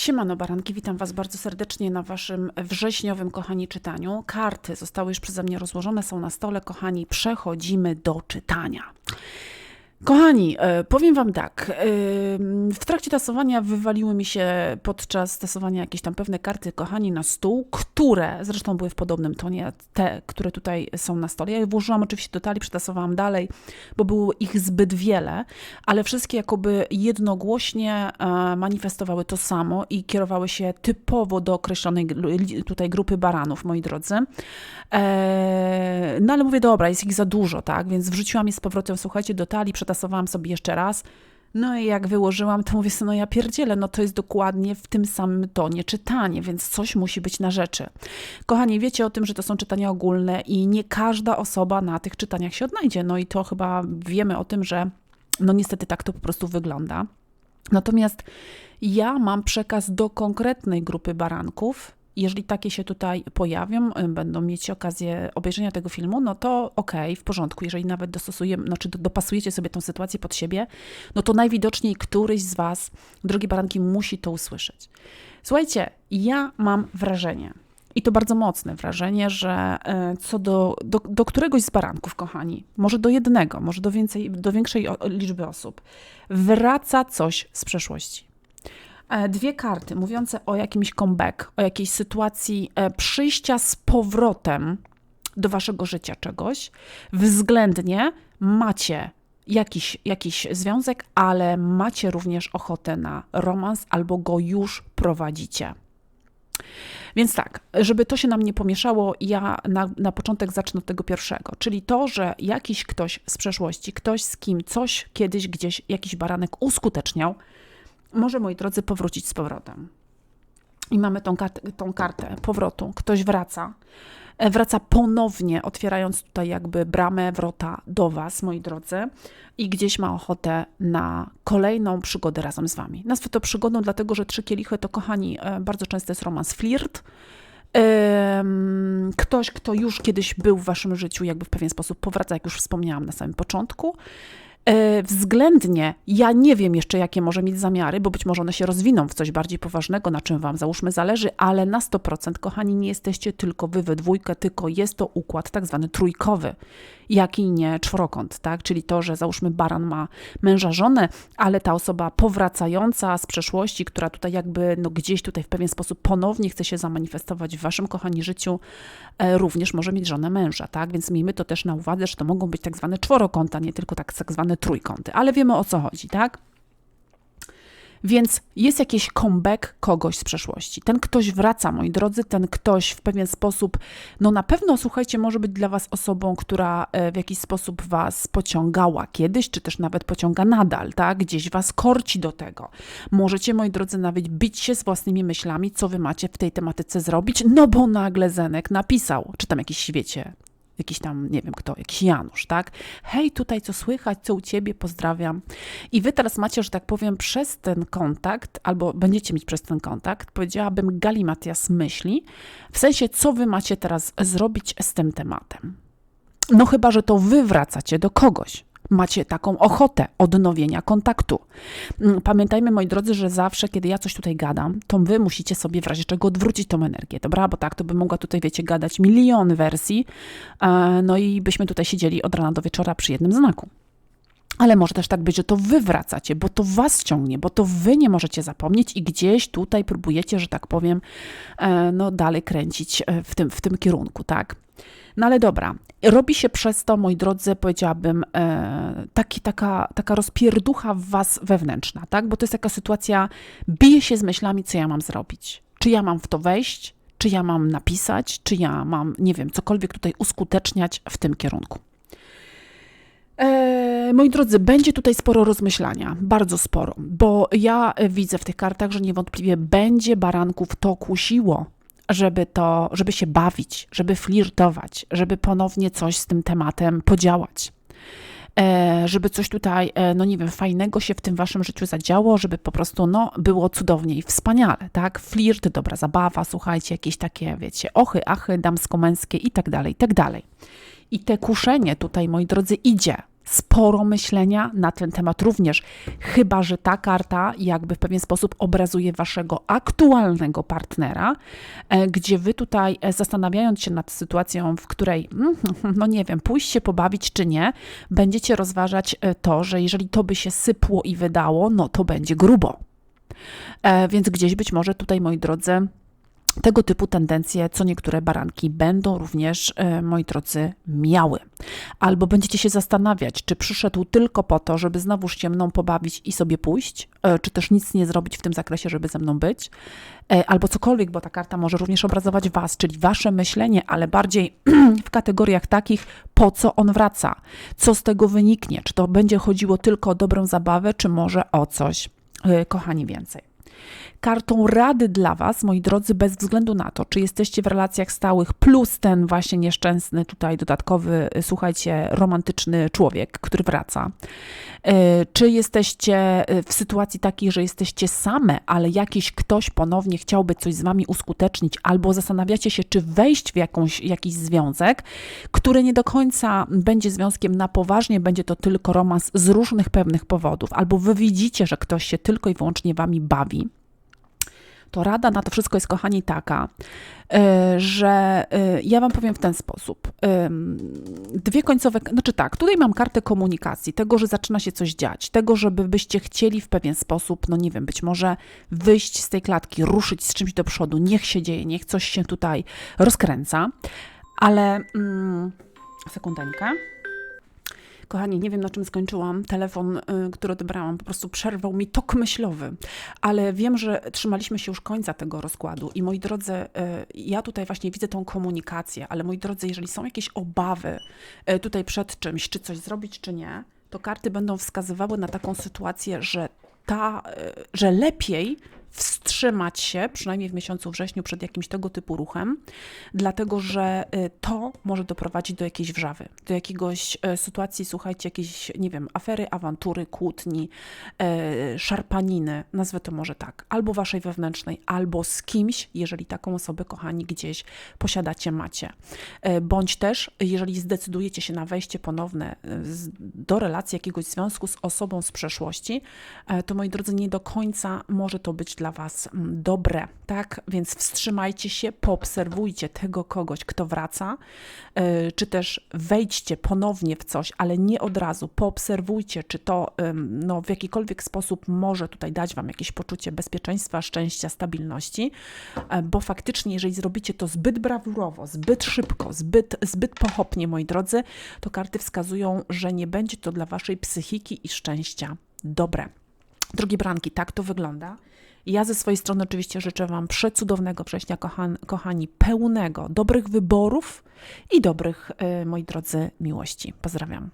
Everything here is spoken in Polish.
Siemano Baranki, witam Was bardzo serdecznie na Waszym wrześniowym, kochani, czytaniu. Karty zostały już przeze mnie rozłożone, są na stole, kochani, przechodzimy do czytania. Kochani, e, powiem Wam tak. e, W trakcie tasowania wywaliły mi się podczas tasowania jakieś tam pewne karty, kochani, na stół, które zresztą były w podobnym tonie, te, które tutaj są na stole. Ja je włożyłam oczywiście do talii, przetasowałam dalej, bo było ich zbyt wiele, ale wszystkie jakoby jednogłośnie e, manifestowały to samo i kierowały się typowo do określonej tutaj grupy baranów, moi drodzy. No ale mówię, dobra, jest ich za dużo, tak? Więc wrzuciłam je z powrotem, słuchajcie, do talii, przetasowałam sobie jeszcze raz. No i jak wyłożyłam, to mówię sobie, no ja pierdzielę, no to jest dokładnie w tym samym tonie czytanie, więc coś musi być na rzeczy. Kochani, wiecie o tym, że to są czytania ogólne i nie każda osoba na tych czytaniach się odnajdzie. No i to chyba wiemy o tym, że no niestety tak to po prostu wygląda. Natomiast ja mam przekaz do konkretnej grupy baranków. Jeżeli takie się tutaj pojawią, y, będą mieć okazję obejrzenia tego filmu, no to okej, w porządku. Jeżeli nawet dostosujemy, znaczy do- dopasujecie sobie tą sytuację pod siebie, no to najwidoczniej któryś z Was, drogie baranki, musi to usłyszeć. Słuchajcie, ja mam wrażenie, i to bardzo mocne wrażenie, że e, co do, do, do któregoś z baranków, kochani, może do jednego, może do, więcej, do większej liczby osób, wraca coś z przeszłości. E, Dwie karty mówiące o jakimś comeback, o jakiejś sytuacji e, przyjścia z powrotem do waszego życia czegoś. Względnie macie jakiś, jakiś związek, ale macie również ochotę na romans albo go już prowadzicie. Więc tak, żeby to się nam nie pomieszało, ja na, na początek zacznę od tego pierwszego, czyli to, że jakiś ktoś z przeszłości, ktoś z kim coś kiedyś gdzieś jakiś baranek uskuteczniał, może, moi drodzy, powrócić z powrotem. I mamy tą, kartę, tą kartę powrotu. Ktoś wraca. E, Wraca ponownie, otwierając tutaj jakby bramę, wrota do Was, moi drodzy, i gdzieś ma ochotę na kolejną przygodę razem z Wami. Nazwę to przygodą, dlatego że trzy kielichy to, kochani, e, bardzo często jest romans flirt. Ktoś, kto już kiedyś był w Waszym życiu, jakby w pewien sposób powraca, jak już wspomniałam na samym początku. E, Względnie, ja nie wiem jeszcze, jakie może mieć zamiary, bo być może one się rozwiną w coś bardziej poważnego, na czym Wam załóżmy zależy, ale na 100%, kochani, nie jesteście tylko Wy we dwójkę, tylko jest to układ tak zwany trójkowy, jak i nie czworokąt, tak? Czyli to, że załóżmy baran ma męża, żonę, ale ta osoba powracająca z przeszłości, która tutaj jakby no gdzieś tutaj w pewien sposób ponownie chce się zamanifestować w Waszym, kochani, życiu, e, również może mieć żonę męża, tak? Więc miejmy to też na uwadze, że to mogą być tak zwane czworokąta, nie tylko tak, tak zwane trójkąty, ale wiemy o co chodzi, tak? Więc jest jakiś comeback kogoś z przeszłości. Ten ktoś wraca, moi drodzy, ten ktoś w pewien sposób, no na pewno, słuchajcie, może być dla Was osobą, która e, w jakiś sposób Was pociągała kiedyś, czy też nawet pociąga nadal, tak? Gdzieś Was korci do tego. Możecie, moi drodzy, nawet bić się z własnymi myślami, co Wy macie w tej tematyce zrobić, no bo nagle Zenek napisał, czy tam jakiś świecie, jakiś tam, nie wiem kto, jakiś Janusz, tak? Hej, tutaj co słychać, co u ciebie, pozdrawiam. I wy teraz macie, że tak powiem, przez ten kontakt, albo będziecie mieć przez ten kontakt, powiedziałabym galimatias myśli, w sensie, co wy macie teraz zrobić z tym tematem. No chyba, że to wy wracacie do kogoś. Macie taką ochotę odnowienia kontaktu. Mm, Pamiętajmy, moi drodzy, że zawsze, kiedy ja coś tutaj gadam, to wy musicie sobie w razie czego odwrócić tą energię, dobra? Bo tak, to bym mogła tutaj, wiecie, gadać milion wersji, e, no i byśmy tutaj siedzieli od rana do wieczora przy jednym znaku. Ale może też tak być, że to wy wracacie, bo to was ciągnie, bo to wy nie możecie zapomnieć i gdzieś tutaj próbujecie, że tak powiem, e, no dalej kręcić e, w tym, w tym kierunku, tak? No ale dobra, robi się przez to, moi drodzy, powiedziałabym, e, taki, taka, taka rozpierducha w was wewnętrzna, tak? Bo to jest taka sytuacja, bije się z myślami, co ja mam zrobić. Czy ja mam w to wejść, czy ja mam napisać, czy ja mam, nie wiem, cokolwiek tutaj uskuteczniać w tym kierunku. E, moi drodzy, będzie tutaj sporo rozmyślania, bardzo sporo, bo ja widzę w tych kartach, że niewątpliwie będzie baranków to kusiło, żeby to, żeby się bawić, żeby flirtować, żeby ponownie coś z tym tematem podziałać. E, żeby coś tutaj, e, no nie wiem, fajnego się w tym waszym życiu zadziało, żeby po prostu, no, było cudownie i wspaniale, tak? Flirt, dobra zabawa, słuchajcie, jakieś takie, wiecie, ochy, achy, damsko-męskie i tak dalej, i tak dalej. I te kuszenie tutaj, moi drodzy, idzie sporo myślenia na ten temat również, chyba że ta karta jakby w pewien sposób obrazuje waszego aktualnego partnera, e, gdzie wy tutaj e, zastanawiając się nad sytuacją, w której, mm, no nie wiem, pójść się pobawić czy nie, będziecie rozważać e, to, że jeżeli to by się sypło i wydało, no to będzie grubo. Więc gdzieś być może tutaj, moi drodzy, tego typu tendencje, co niektóre baranki będą również, e, moi drodzy, miały. Albo będziecie się zastanawiać, czy przyszedł tylko po to, żeby znowuż się mną pobawić i sobie pójść, e, czy też nic nie zrobić w tym zakresie, żeby ze mną być, e, albo cokolwiek, bo ta karta może również obrazować Was, czyli Wasze myślenie, ale bardziej w kategoriach takich, po co on wraca, co z tego wyniknie, czy to będzie chodziło tylko o dobrą zabawę, czy może o coś, kochani, więcej kartą rady dla Was, moi drodzy, bez względu na to, czy jesteście w relacjach stałych, plus ten właśnie nieszczęsny, tutaj dodatkowy, słuchajcie, romantyczny człowiek, który wraca. E, czy jesteście e, w sytuacji takiej, że jesteście same, ale jakiś ktoś ponownie chciałby coś z Wami uskutecznić, albo zastanawiacie się, czy wejść w jakąś, jakiś związek, który nie do końca będzie związkiem na poważnie, będzie to tylko romans z różnych pewnych powodów, albo Wy widzicie, że ktoś się tylko i wyłącznie Wami bawi to rada na to wszystko jest, kochani, taka, e, że e, ja Wam powiem w ten sposób. Dwie końcowe, znaczy tak, tutaj mam kartę komunikacji, tego, że zaczyna się coś dziać, tego, żeby byście chcieli w pewien sposób, no nie wiem, być może wyjść z tej klatki, ruszyć z czymś do przodu, niech się dzieje, niech coś się tutaj rozkręca, ale mm. Kochani, nie wiem na czym skończyłam. Telefon, y, który odebrałam, po prostu przerwał mi tok myślowy, ale wiem, że trzymaliśmy się już końca tego rozkładu. I moi drodzy, y, ja tutaj właśnie widzę tą komunikację, ale moi drodzy, jeżeli są jakieś obawy y, tutaj przed czymś, czy coś zrobić, czy nie, to karty będą wskazywały na taką sytuację, że ta, że lepiej wstrzymać się, przynajmniej w miesiącu wrześniu, przed jakimś tego typu ruchem, dlatego że y, to może doprowadzić do jakiejś wrzawy, do jakiegoś y, sytuacji, słuchajcie, jakiejś, nie wiem, afery, awantury, kłótni, y, szarpaniny, nazwę to może tak, albo waszej wewnętrznej, albo z kimś, jeżeli taką osobę, kochani, gdzieś posiadacie, macie. Bądź też, jeżeli zdecydujecie się na wejście ponowne do relacji, jakiegoś związku z osobą z przeszłości, to moi drodzy, nie do końca może to być dla Was mm, dobre, tak? Więc wstrzymajcie się, poobserwujcie tego kogoś, kto wraca, yy, czy też wejdźcie ponownie w coś, ale nie od razu. Poobserwujcie, czy to no, w jakikolwiek sposób może tutaj dać Wam jakieś poczucie bezpieczeństwa, szczęścia, stabilności, yy, bo faktycznie, jeżeli zrobicie to zbyt brawurowo, zbyt szybko, zbyt, zbyt pochopnie, moi drodzy, to karty wskazują, że nie będzie to dla Waszej psychiki i szczęścia dobre. Drogie branki, tak to wygląda. Ja ze swojej strony oczywiście życzę Wam przecudownego września, kochani, kochani pełnego dobrych wyborów i dobrych, yy, moi drodzy, miłości. Pozdrawiam.